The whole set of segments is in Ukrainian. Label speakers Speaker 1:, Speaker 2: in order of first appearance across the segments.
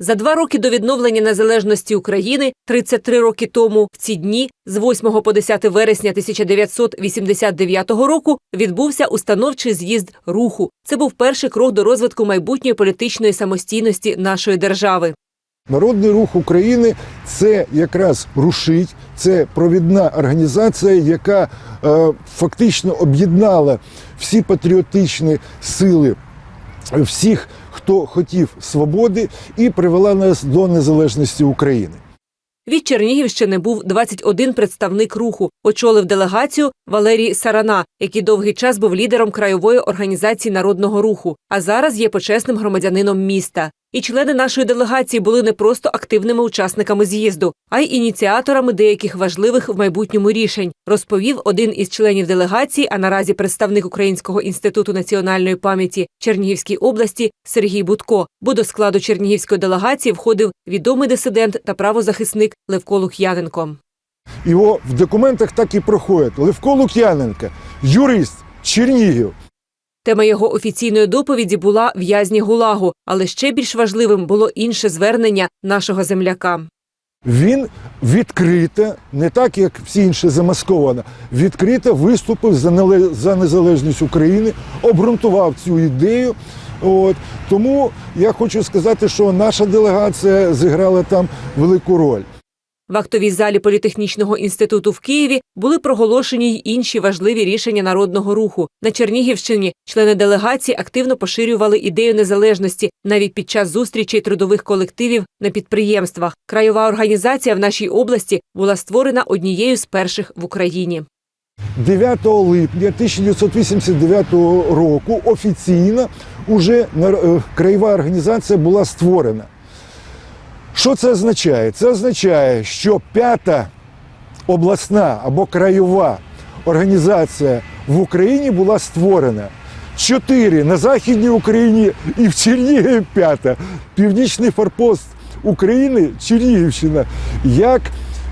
Speaker 1: За два роки до відновлення незалежності України, 33 роки тому, в ці дні, з 8 по 10 вересня 1989 року, відбувся установчий з'їзд руху. Це був перший крок до розвитку майбутньої політичної самостійності нашої держави.
Speaker 2: Народний рух України це якраз рушить, це провідна організація, яка е, фактично об'єднала всі патріотичні сили всіх, хто хотів свободи, і привела нас до незалежності України.
Speaker 1: Від Чернігівщини був 21 представник руху. Очолив делегацію Валерій Сарана, який довгий час був лідером краєвої організації народного руху, а зараз є почесним громадянином міста. І члени нашої делегації були не просто активними учасниками з'їзду, а й ініціаторами деяких важливих в майбутньому рішень, розповів один із членів делегації, а наразі представник Українського інституту національної пам'яті Чернігівській області Сергій Будко. Бо до складу чернігівської делегації входив відомий дисидент та правозахисник Левко Лук'яненко.
Speaker 2: Його в документах так і проходить. Левко Лук'яненко, юрист, Чернігів.
Speaker 1: Тема його офіційної доповіді була в'язні гулагу, але ще більш важливим було інше звернення нашого земляка.
Speaker 2: Він відкрито, не так як всі інші замасковано, відкрито виступив за незалежність України, обґрунтував цю ідею. От тому я хочу сказати, що наша делегація зіграла там велику роль.
Speaker 1: В актовій залі політехнічного інституту в Києві були проголошені й інші важливі рішення народного руху. На Чернігівщині члени делегації активно поширювали ідею незалежності навіть під час зустрічей трудових колективів на підприємствах. Краєва організація в нашій області була створена однією з перших в Україні.
Speaker 2: 9 липня 1989 року офіційно уже е, краєва організація була створена. Що це означає? Це означає, що п'ята обласна або краєва організація в Україні була створена. Чотири на Західній Україні і в Чернігові п'ята. Північний форпост України Чернігівщина. Як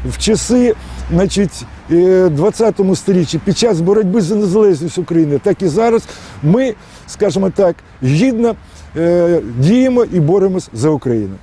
Speaker 2: в часи значить, е, 20 сторіччі під час боротьби за незалежність України, так і зараз ми, скажімо так, гідно е, діємо і боремось за Україну.